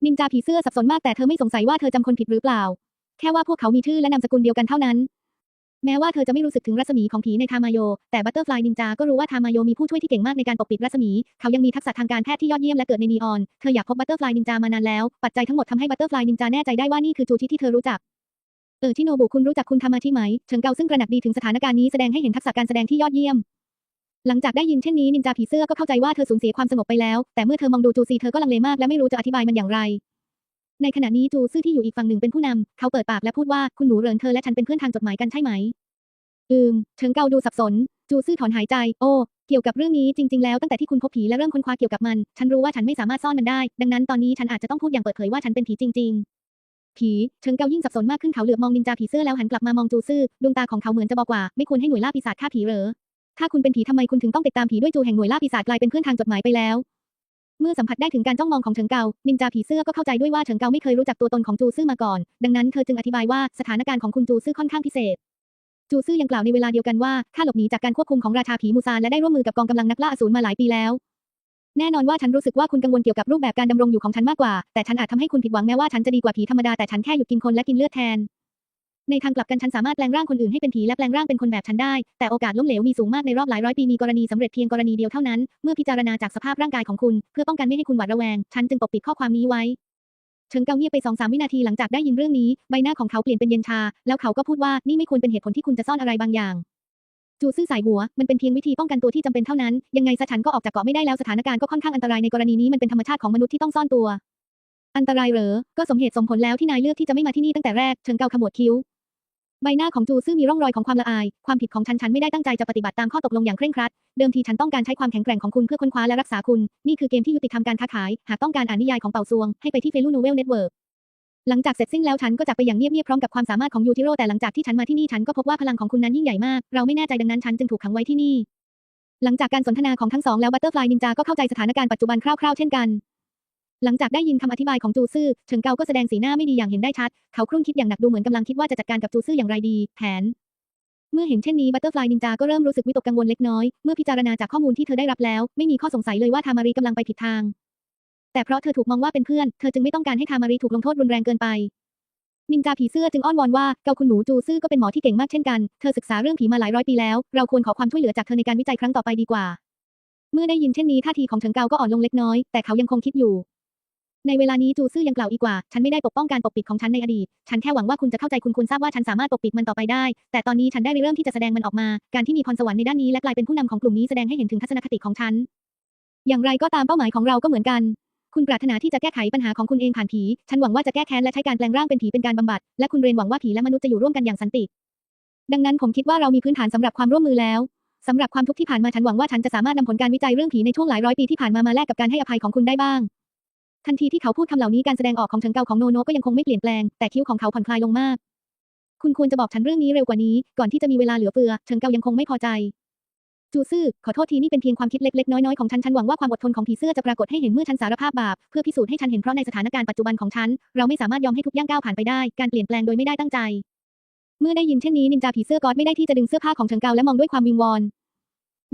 นินจาผีเสื้อสับสนมากแต่เธอไม่สงสัยว่าเธอจำคนผิดหรือเปล่า แค่ว่าพวกเขามีชื่อและนามสกุลเดียวกันเท่านั้น แม้ว่าเธอจะไม่รู้สึกถึงรัศมีของผีในทามาโย แต่บัตเตอร์ฟลายนินจาก็รู้ว่าทามาโยมีผู้ช่วยที่เก่งมากในการปกปิดรัศมี เขายังมีทักษะทางการแพทย์ที่ยอดเยี่ยมและเกิดในนีออน เธออยากพบบัตเตอร์ฟลายนินจามานานแล้ว ปัจจัยทั้งหมดทำให้บัตเตอร์ฟลายนินจาแน่ใจได้ว่านี่คือจูชิที่เธอรู้จัก เออชิโนบุคุณรู้จักคุณทามาชิไหมเฉิงเกาซึ่งตระหนักดีถึงสถานการณ์นี้แสดงให้เห็นทักษะการแสดงที่ยอดเยี่ยม หลังจากได้ยินเช่นนี้นินจาผีเสื้อก็เข้าใจว่าเธอสูญเสียความสงบไปแล้ว แต่เมื่อเธอมองดูจูซีเธอก็ลังเลมากและไม่รู้จะอธิบายมันอย่างไร ในขณะนี้จูซื่อที่อยู่อีกฝั่งหนึ่งเป็นผู้นำเขาเปิดปากและพูดว่าคุณหนูเรินเธอและฉันเป็นเพื่อนทางจดหมายกันใช่ไหม อืมเฉิงเกาดูสับสน จูซื่อถอนหายใจ โอ้เกี่ยวกับเรื่องนี้จริง ๆ แล้วตั้งแต่ที่คุณพบผีและเริ่มค้นคว้าเกี่ยวกับมัน ฉันรู้ว่าฉันไม่สามารถซ่อนมันได้ ดังนั้นตอนนี้ฉันอาจจะต้องพูดอย่างเปิดเผยว่าฉันเป็นผีจริง ๆ ผีเฉิงเกายิ่งสับสนมากขึ้นเขาเหลือบมองนินจาผีเสื้อแล้วหันกลับมามองจูซื่อดวงตาของเขาเหมือนจะบอกว่า ไม่ควรให้หน่วยล่าปีศาจฆ่าผีเหรอถ้าคุณเป็นผีทำไมคุณถึงต้องติดตามผีด้วยจูแห่งหน่วยล่าปีศาจกลายเป็นเพื่อนทางจดหมายไปแล้วเมื่อสัมผัสได้ถึงการจ้องมองของเฉิงเกา นินจาผีเสื้อก็เข้าใจด้วยว่าเฉิงเกาไม่เคยรู้จักตัวตนของจูซื่อมาก่อน ดังนั้นเธอจึงอธิบายว่าสถานการณ์ของคุณจูซื่อค่อนข้างพิเศษ จูซื่อยังกล่าวในเวลาเดียวกันว่าข้าหลบหนีจากการควบคุมของราชาผีมูซานและได้ร่วมมือกับกองกำลังนักล่าอสูรมาหลายปีแล้ว แน่นอนว่าฉันรู้สึกว่าคุณกังวลเกี่ยวกับรูปแบบการดำรงอยู่ของฉันมากกว่า แต่ฉันอาจทำให้คุณผิดหวังแม้ว่าฉันจะดีกว่าผีธรรมดาแต่ฉันแค่หยุดกินคนและกินเลือดแทน ในทางกลับกันฉันสามารถแปลงร่างคนอื่นให้เป็นผีและแปลงร่างเป็นคนแบบฉันได้ แต่โอกาสล้มเหลวมีสูงมากในรอบหลายร้อยปีมีกรณีสำเร็จเพียงกรณีเดียวเท่านั้น เมื่อพิจารณาจากสภาพร่างกายของคุณ เพื่อป้องกันไม่ให้คุณหวาดระแวง ฉันจึงปกปิดข้อความนี้ไว้เฉิงเกาเงียบไปสองสามวินาทีหลังจากได้ยินเรื่องนี้ ใบหน้าของเขาเปลี่ยนเป็นเย็นชา แล้วเขาก็พูดว่านี่ไม่ควรเป็นเหตุผลที่คุณจะซ่อนอะไรบางอย่าง จูซื่อสายหัว มันเป็นเพียงวิธีป้องกันตัวที่จำเป็นเท่านั้น ยังไงซะฉันก็ออกจากเกาะไม่ได้แล้วสถานการณ์ก็ค่อนข้างอันตรายในกรณีนี้มันเป็นธรรมชาติของมนุษย์ที่ต้องซ่อนตัว อันตรายเหรอ ก็สมเหตุสมผลแล้วที่นายเลือกที่จะไม่มาที่นี่ตั้งแต่แรกเฉิงเกาขมวดคิ้ว ใบหน้าของจูซื่อมีร่องรอยของความละอาย ความผิดของฉันฉันไม่ได้ตั้งใจจะปฏิบัติตามข้อตกลงอย่างเคร่งครัด เดิมทีฉันต้องการใช้ความแข็งแกร่งของคุณเพื่อค้นคว้าและรักษาคุณ นี่คือเกมที่ยุติธรรมการค้าขาย หากต้องการอ่านนิยายของเป่าซวง ให้ไปที่เฟลูโนเวลเน็ตเวิร์ก หลังจากเสร็จสิ้นแล้วฉันก็จะไปอย่างเงียบๆพร้อมกับความสามารถของยูทิโร่แต่หลังจากที่ฉันมาที่นี่ฉันก็พบว่าพลังของคุณนั้นยิ่งใหญ่มาก เราไม่แน่ใจดังนั้นฉันจึงถูกขังไว้ที่นี่ หลังจากการสนทนาของทั้งสองแล้วบัตเตอร์ฟลายนินจาก็เข้าใจสถานการณ์ปัจจุบันคร่าวๆเช่นกัน หลังจากได้ยินคำอธิบายของจูซื่อเฉิงเกาก็แสดงสีหน้าไม่ดีอย่างเห็นได้ชัด เขาครุ่นคิดอย่างหนักดูเหมือนกำลังคิดว่าจะจัดการกับจูซื่ออย่างไรดี แผน เมื่อเห็นเช่นนี้บัตเตอร์ฟลายนินจาก็เริ่มรู้สึกวิตกกังวลเล็กน้อย เมื่อพิจารณาจากข้อมูลที่เธอได้รับแล้ว ไม่มีข้อสงสัยเลยว่าทามารีกำลังไปผิดทาง แต่เพราะเธอถูกมองว่าเป็นเพื่อน เธอจึงไม่ต้องการให้ทามารีถูกลงโทษรุนแรงเกินไป นินจาผีเสื้อจึงอ้อนวอนว่าเกาคุณหนูจูซื่อก็เป็นหมอที่เก่งมากเช่นกัน เธอศึกษาเรื่องผีมาหลายร้อยปีแล้ว เราควรขอความช่วยเหลือจากเธอในการวิจัยครั้งต่อไปดีกว่า เมื่อได้ยินเช่นนี้ท่าทีของเฉิงเกาก็อ่อนลงเล็กน้อย แต่เขายังคงคิดอยู่ ในเวลานี้จูซื่อยังกล่าวอีกว่า ฉันไม่ได้ปกป้องการปกปิดของฉันในอดีต ฉันแค่หวังว่าคุณจะเข้าใจคุณคุณทราบว่าฉันสามารถปกปิดมันต่อไปได้ แต่ตอนนี้ฉันได้เริ่มที่จะแสดงมันออกมา การที่มีพรสวรรค์ในด้านนี้และกลายเป็นผู้นำของกลุ่มนี้แสดงให้เห็นถึงทัศนคติของฉันอย่างไรก็ตามเป้าหมายของเราก็เหมือนกัน คุณปรารถนาที่จะแก้ไขปัญหาของคุณเองผ่านผี ฉันหวังว่าจะแก้แค้นและใช้การแปลงร่างเป็นผีเป็นการบำบัด และคุณเรนหวังว่าผีและมนุษย์จะอยู่ร่วมกันอย่างสันติ ดังนั้นผมคิดว่าเรามีพื้นฐานสำหรับความร่วมมือแล้วสำหรับความทุกข์ที่ผ่านมาฉันหวังว่าฉันจะสามารถนำผลการวิจัยเรื่องผีในช่วงหลายร้อยปีที่ผ่านมามาแลกกับการให้อภัยของคุณได้บ้าง ทันทีที่เขาพูดคำเหล่านี้การแสดงออกของเฉิงเกาของโนโนก็ยังคงไม่เปลี่ยนแปลง แต่คิ้วของเขาผ่อนคลายลงมาก คุณควรจะบอกฉันเรื่องนี้เร็วกว่านี้ ก่อนที่จะมีเวลาเหลือเฟือเฉิงเกายังคงไม่พอใจ จูซื่อขอโทษทีนี่เป็นเพียงความคิดเล็กๆ น้อยๆ ของฉัน ฉันหวังว่าความอดทนของผีเสื้อจะปรากฏให้เห็นเมื่อฉันสารภาพบาป เพื่อพิสูจน์ให้ฉันเห็นเพราะในสถานการณ์ปัจจุบันของฉัน เราไม่สามารถยอมให้ทุกย่างก้าวผ่านไปได้ การเปลี่ยนแปลงโดยไม่ได้ตั้งใจ เมื่อได้ยินเช่นนี้นินจาผีเสื้อก็อดไม่ได้ที่จะดึงเสื้อผ้าของเฉิงเกาและมองด้วยความวิงวอน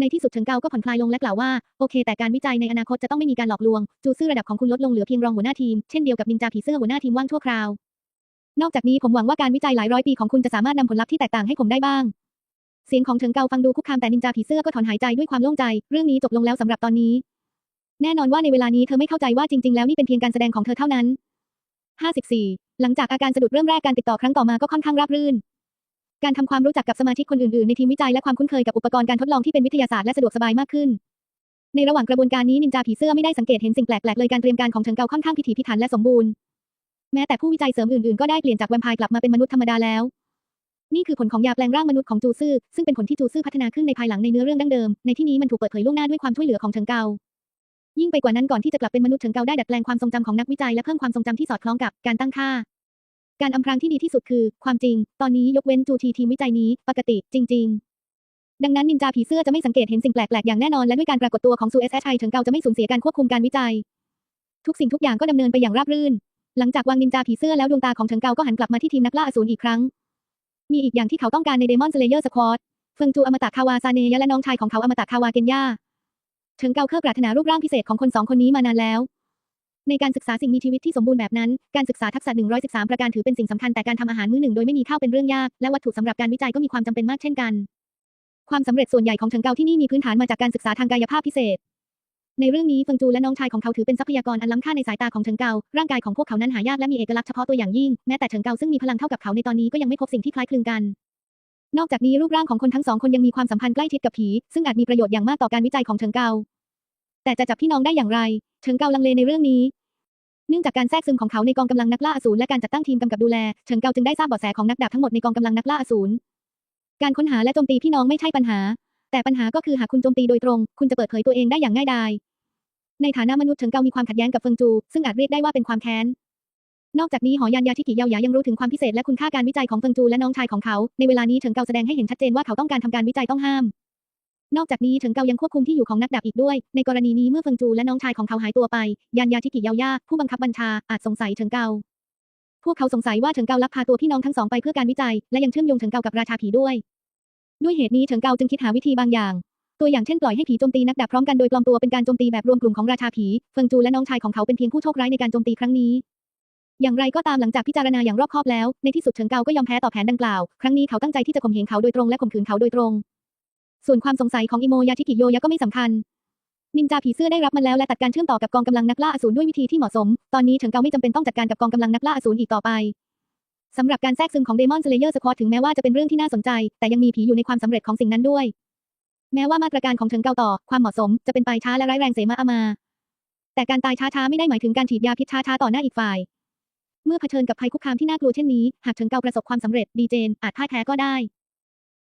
ในที่สุดเฉิงเกาก็ผ่อนคลายลงและกล่าวว่า โอเค แต่การวิจัยในอนาคตจะต้องไม่มีการหลอกลวง จูซื่อระดับของคุณลดลงเหลือเพียงรองหัวหน้าทีม เช่นเดียวกับนินจาผีเสื้อหัวหน้าทีมว่างชั่วคราว นอกจากนี้ผมหวังว่าการวิจัยหลายร้อยปีของคุณจะสามารถนำผลลัพธ์ที่แตกต่างให้ผมได้บ้าง เสียงของเฉิงเกาฟังดูคุกคามแต่นินจาผีเสื้อก็ถอนหายใจด้วยความโล่งใจ เรื่องนี้จบลงแล้วสำหรับตอนนี้ แน่นอนว่าในเวลานี้เธอไม่เข้าใจว่าจริง ๆ แล้วนี่เป็นเพียงการแสดงของเธอเท่านั้น 54 หลังจากอาการสะดุดเริ่มแรกการติดต่อครั้งต่อมาก็ค่อนข้างราบรื่น การทำความรู้จักกับสมาชิกคนอื่นๆในทีมวิจัยและความคุ้นเคยกับอุปกรณ์การทดลองที่เป็นวิทยาศาสตร์และสะดวกสบายมากขึ้น ในระหว่างกระบวนการนี้นินจาผีเสื้อไม่ได้สังเกตเห็นสิ่งแปลกๆเลยการเตรียมการของเฉิงเกาค่อนข้างพิถีพิถันและสมบูรณ์แม้แต่ผู้วิจัยเสริมอื่นๆก็ได้เปลี่ยนจากแวมไพร์กลับมาเป็นมนุษย์ธรรมดาแล้ว นี่คือผลของยาแปลงร่างมนุษย์ของจูซื่อซึ่งเป็นผลที่จูซื่อพัฒนาขึ้นในภายหลังในเนื้อเรื่องดั้งเดิม ในที่นี้มันถูกเปิดเผยล่วงหน้าด้วยความช่วยเหลือของเฉิงเกายิ่งไปกว่านั้นก่อนที่จะกลับเป็นมนุษย์เฉิงเกาได้ดัดแปลงความทรงจำของนักวิจัยและเพิ่มความทรงจำที่สอดคล้องกับการตั้งค่า การอำพรางที่ดีที่สุดคือ ความจริง ตอนนี้ยกเว้นจูทีทีมวิจัยนี้ ปกติ จริง ๆ ดังนั้นนินจาผีเสื้อจะไม่สังเกตเห็นสิ่งแปลกๆอย่างแน่นอนและด้วยการปรากฏตัวของซูเอสไอเฉิงเกาจะไม่สูญเสียการควบคุมการวิจัย ทุกสิ่งทุกอย่างก็ดำเนินไปอย่างราบรื่น หลังจากวางนินจาผีเสื้อแล้วดวงตาของเฉิงเกาก็หันกลับมาที่ทีมนักล่าอสูรอีกครั้ง มีอีกอย่างที่เขาต้องการในเดมอนสเลเยอร์สควอตเฟิงจูอมตะคาวาซาเนยะและน้องชายของเขาอมตะคาวาเกนยาเฉิงเกาเคยปรารถนารูปร่างพิเศษของคนสองคนนี้มานานแล้ว ในการศึกษาสิ่งมีชีวิตที่สมบูรณ์แบบนั้น การศึกษาทักษะ 113 ประการถือเป็นสิ่งสำคัญแต่การทำอาหารมื้อหนึ่งโดยไม่มีข้าวเป็นเรื่องยาก และวัตถุสำหรับการวิจัยก็มีความจำเป็นมากเช่นกัน ความสำเร็จส่วนใหญ่ของเฉิงเกาที่นี่มีพื้นฐานมาจากการศึกษาทางกายภาพพิเศษ ในเรื่องนี้เฟิงจูและน้องชายของเขาถือเป็นทรัพยากรอันล้ำค่าในสายตาของเฉิงเกา ร่างกายของพวกเขานั้นหายากและมีเอกลักษณ์เฉพาะตัวอย่างยิ่ง แม้แต่เฉิงเกาซึ่งมีพลังเท่ากับเขาในตอนนี้ก็ยังไม่พบสิ่งที่คล้ายคลึงกัน นอกจากนี้รูปร่างของคนทั้งสองคนยังมีความสัมพันธ์ใกล้ชิดกับผี ซึ่งอาจมีประโยชน์อย่างมากต่อการวิจัยของเฉิงเกา แต่จะจับพี่น้องได้อย่างไร เฉิงเกาลังเลในเรื่องนี้ เนื่องจากการแทรกซึมของเขาในกองกำลังนักล่าอสูรและการจัดตั้งทีมกำกับดูแล เฉิงเกาจึงได้ทราบเบาะแสของนักดาบทั้งหมดในกองกำลังนักล่าอสูร การค้นหาและโจมตีพี่น้องไม่ใช่ปัญหา แต่ปัญหาก็คือหากคุณโจมตีโดยตรง คุณจะเปิดเผยตัวเองได้อย่างง่ายดาย ในฐานะมนุษย์เฉิงเกามีความขัดแย้งกับเฟิงจู ซึ่งอาจเรียกได้ว่าเป็นความแค้น นอกจากนี้หอยันยาทิกิเยาหยายังรู้ถึงความพิเศษและคุณค่าการวิจัยของเฟิงจูและน้องชายของเขา ในเวลานี้เฉิงเกาแสดงให้เห็นชัดเจนว่าเขาต้องการทำการวิจัยต้องห้าม นอกจากนี้เฉิงเกายังควบคุมที่อยู่ของนักดาบอีกด้วย ในกรณีนี้เมื่อเฟิงจูและน้องชายของเขาหายตัวไป ยานยาชิกิเยาย่าผู้บังคับบัญชาอาจสงสัยเฉิงเกาพวกเขาสงสัยว่าเฉิงเกาลักพาตัวพี่น้องทั้งสองไปเพื่อการวิจัย และยังเชื่อมโยงเฉิงเกากับราชาผีด้วย ด้วยเหตุนี้เฉิงเกาจึงคิดหาวิธีบางอย่าง ตัวอย่างเช่นปล่อยให้ผีโจมตีนักดาบพร้อมกันโดยปลอมตัวเป็นการโจมตีแบบรวมกลุ่มของราชาผี เฟิงจูและน้องชายของเขาเป็นเพียงผู้โชคร้ายในการโจมตีครั้งนี้ อย่างไรก็ตามหลังจากพิจารณาอย่างรอบคอบแล้ว ในที่สุดเฉิงเกาก็ยอมแพ้ต่อแผนดังกล่าว ครั้งนี้เขาตั้งใจที่จะข่มเหงเขาโดยตรงและข่มขืนเขาโดยตรง ส่วนความสงสัยของอิโมยาชิกิโยยะก็ไม่สำคัญนินจาผีเสื้อได้รับมันแล้วและตัดการเชื่อมต่อกับกองกำลังนักล่าอสูรด้วยวิธีที่เหมาะสม ตอนนี้เฉิงเกาไม่จำเป็นต้องจัดการกับกองกำลังนักล่าอสูรอีกต่อไป สำหรับการแทรกซึมของ Demon Slayer Squad ถึงแม้ว่าจะเป็นเรื่องที่น่าสนใจ แต่ยังมีผีอยู่ในความสำเร็จของสิ่งนั้นด้วย แม้ว่ามาตรการของเฉิงเกาต่อ ความเหมาะสมจะเป็นไปช้าและร้ายแรงเสมาอามา แต่การตายช้าๆไม่ได้หมายถึงการฉีดยาพิษช้าๆต่อหน้าอีกฝ่าย เมื่อเผชิญกับภัยคุกคามที่น่ากลัวเช่นนี้ หากเฉิงเกาประสบความสำเร็จดีเจนอาจพ่ายแพ้ก็ได้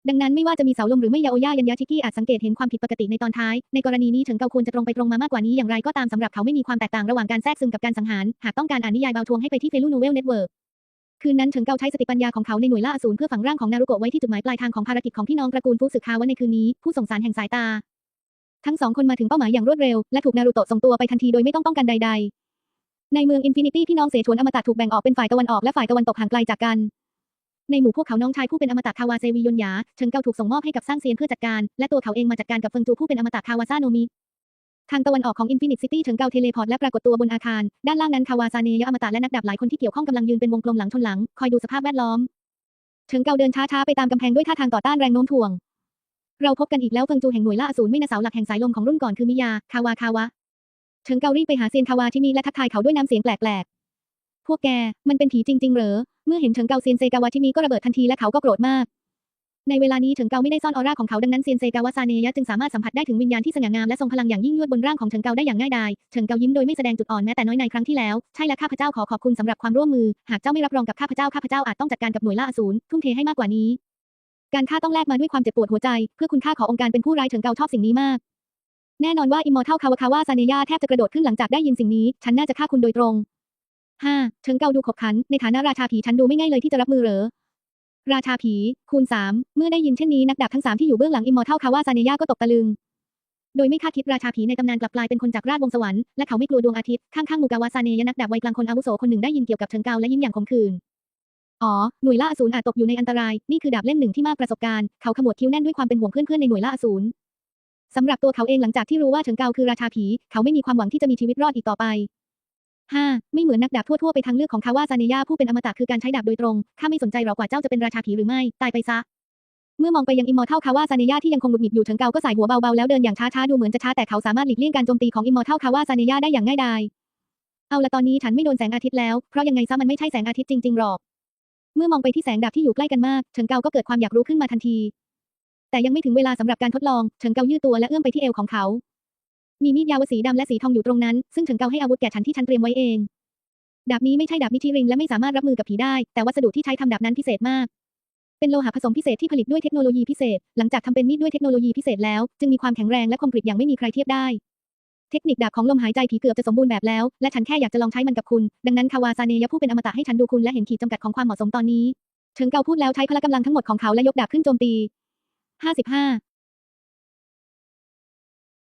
ดังนั้นไม่ว่าจะมีเสาลมหรือไม่ยาโอย่ายันยาชิกี้อาจสังเกตเห็นความผิดปกติในตอนท้าย ในกรณีนี้เฉิงเกาควรจะตรงไปตรงมามากกว่านี้อย่างไรก็ตามสำหรับเขาไม่มีความแตกต่างระหว่างการแทรกซึมกับการสังหาร หากต้องการอ่านนิยายเบาทวงให้ไปที่เฟลูโนเวลเน็ตเวิร์ก คืนนั้นเฉิงเกาใช้สติปัญญาของเขาในหน่วยล่าอสูรเพื่อฝังร่างของนารุโกะไว้ที่จุดหมายปลายทางของภารกิจของพี่น้องตระกูลฟูสึคาวะในคืนนี้ ผู้ส่งสารแห่งสายตา ทั้งสองคนมาถึงเป้าหมายอย่างรวดเร็ว และถูกนารุโตะส่งตัวไปทันทีโดยไม่ต้องป้องกันใด ๆ ในเมืองอินฟินิตี้พี่น้องเสฉวนอมตะถูกแบ่งออกเป็นฝ่ายตะวันออกและฝ่ายตะวันตกห่างไกลจากกัน ในหมู่พวกเขาน้องชายผู้เป็นอมตะคาวาเซวียนยาเฉิงเกาถูกส่งมอบให้กับสร้างเซียนเพื่อจัดการและตัวเขาเองมาจัดการกับเฟิงจูผู้เป็นอมตะคาวาซาโนมิ ทางตะวันออกของอินฟินิตซิตี้เฉิงเกาเทเลพอร์ตและปรากฏตัวบนอาคาร ด้านล่างนั้นคาวาซาเนยอมตะและนักดาบหลายคนที่เกี่ยวข้องกำลังยืนเป็นวงกลมหลังชนหลัง คอยดูสภาพแวดล้อมเฉิงเกาเดินช้าๆไปตามกำแพงด้วยท่าทางต่อต้านแรงโน้มถ่วง เราพบกันอีกแล้วเฟิงจูแห่งหน่วยล่าอสูรไม่นาเสาหลักแห่งสายลมของรุ่นก่อนคือมิยา คาวาคาวะเฉิงเการีบไปหาเซียนคาวาที่มีและทักทายเขาด้วยน้ำเสียงแปลกๆ พวกแก มันเป็นผีจริง ๆ เหรอ เมื่อเห็นเฉิงเกาเซียนเซกาวาที่มีก็ระเบิดทันทีและเขาก็โกรธมาก ในเวลานี้เฉิงเกาไม่ได้ซ่อนออร่าของเขาดังนั้นเซียนเซกาวะซาเนยะจึงสามารถสัมผัสได้ถึงวิญญาณที่สง่างามและทรงพลังอย่างยิ่งยวดบนร่างของเฉิงเกาได้อย่างง่ายดายเฉิงเกายิ้มโดยไม่แสดงจุดอ่อนแม้แต่น้อยในครั้งที่แล้วใช่และข้าพเจ้าขอขอบคุณสำหรับความร่วมมือ หากเจ้าไม่รับรองกับข้าพเจ้าข้าพเจ้าอาจต้องจัดการกับหน่วยล่าอสูรทุ่มเทให้มากกว่านี้ การฆ่าต้องแลกมาด้วยความเจ็บปวดหัวใจ เพื่อคุณค่าขององค์การเป็นผู้ร้ายเฉิงเกาชอบสิ่งนี้มากแน่นอนว่าอิมมอร์ทัลคาวาคาวาซาเนยะแทบจะกระโดดขึ้นหลังจากได้ยินสิ่งนี้ ฉันน่าจะฆ่าคุณโดยตรงห้าเฉิงเกาดูขบขัน ในฐานะราชาผีฉันดูไม่ง่ายเลยที่จะรับมือเหรอ ราชาผี คูณสามเมื่อได้ยินเช่นนี้นักดาบทั้งสามที่อยู่เบื้องหลังอิมมอร์ทัลคาวาซาเนยก็ตกตะลึง โดยไม่คาดคิดราชาผีในตำนานกลับกลายเป็นคนจากราชวงศ์สวรรค์และเขาไม่กลัวดวงอาทิตย์ข้างๆมูกาวาซาเนยะนักดาบวัยกลางคนอาวุโสคนหนึ่งได้ยินเกี่ยวกับเฉิงเกาและยิ้มอย่างขมขื่นอ๋อ หน่วยล่าอสูรอาจตกอยู่ในอันตราย นี่คือดาบเล่มหนึ่งที่มากประสบการณ์ เขาขมวดคิ้วแน่นด้วยความเป็นห่วงเพื่อนๆในหน่วยล่าอสูรสำหรับตัวเขาเองหลังจากที่รู้ว่าเฉิงเกาคือราชาผี เขาไม่มีความหวังที่จะมีชีวิตรอดอีกต่อไป ห้าไม่เหมือนนักดาบทั่วๆไปทางเลือกของคาวาซาเนยะผู้เป็นอมตะคือการใช้ดาบโดยตรง ข้าไม่สนใจหรอกว่าเจ้าจะเป็นราชาผีหรือไม่ ตายไปซะ เมื่อมองไปยังอิมมอร์ทัลคาวาซาเนยะที่ยังคงหงุดหงิดอยู่เฉิงเกาก็สายหัวเบาๆแล้วเดินอย่างช้าๆดูเหมือนจะช้าแต่เขาสามารถหลีกเลี่ยงการโจมตีของอิมมอร์ทัลคาวาซาเนยะได้อย่างง่ายดาย เอาละตอนนี้ฉันไม่โดนแสงอาทิตย์แล้ว เพราะยังไงซะมันไม่ใช่แสงอาทิตย์จริงๆหรอก เมื่อมองไปที่แสงดาบที่อยู่ใกล้กันมากเฉิงเกาก็เกิดความอยากรู้ขึ้นมาทันที แต่ยังไม่ถึงเวลาสำหรับการทดลองเฉิงเกายืดตัวและเอื้อมไปที่เอวของเขา มีมีดยาวสีดำและสีทองอยู่ตรงนั้น ซึ่งเฉิงเกาให้อาวุธแก่ฉันที่ฉันเตรียมไว้เอง ดาบนี้ไม่ใช่ดาบมิชิริงและไม่สามารถรับมือกับผีได้ แต่วัสดุที่ใช้ทำดาบนั้นพิเศษมาก เป็นโลหะผสมพิเศษที่ผลิตด้วยเทคโนโลยีพิเศษ หลังจากทำเป็นมีดด้วยเทคโนโลยีพิเศษแล้ว จึงมีความแข็งแรงและคมกริบอย่างไม่มีใครเทียบได้ เทคนิคดาบของลมหายใจผีเกือบจะสมบูรณ์แบบแล้ว และฉันแค่อยากจะลองใช้มันกับคุณ ดังนั้นคาวาซาเนยะผู้เป็นอมตะให้ฉันดูคุณและเห็นขีดจำกัดของความเหมาะสมตอนนี้เฉิงเกาพูดแล้วใช้พละกำลังทั้งหมดของเขาและยกดาบขึ้นโจมตี55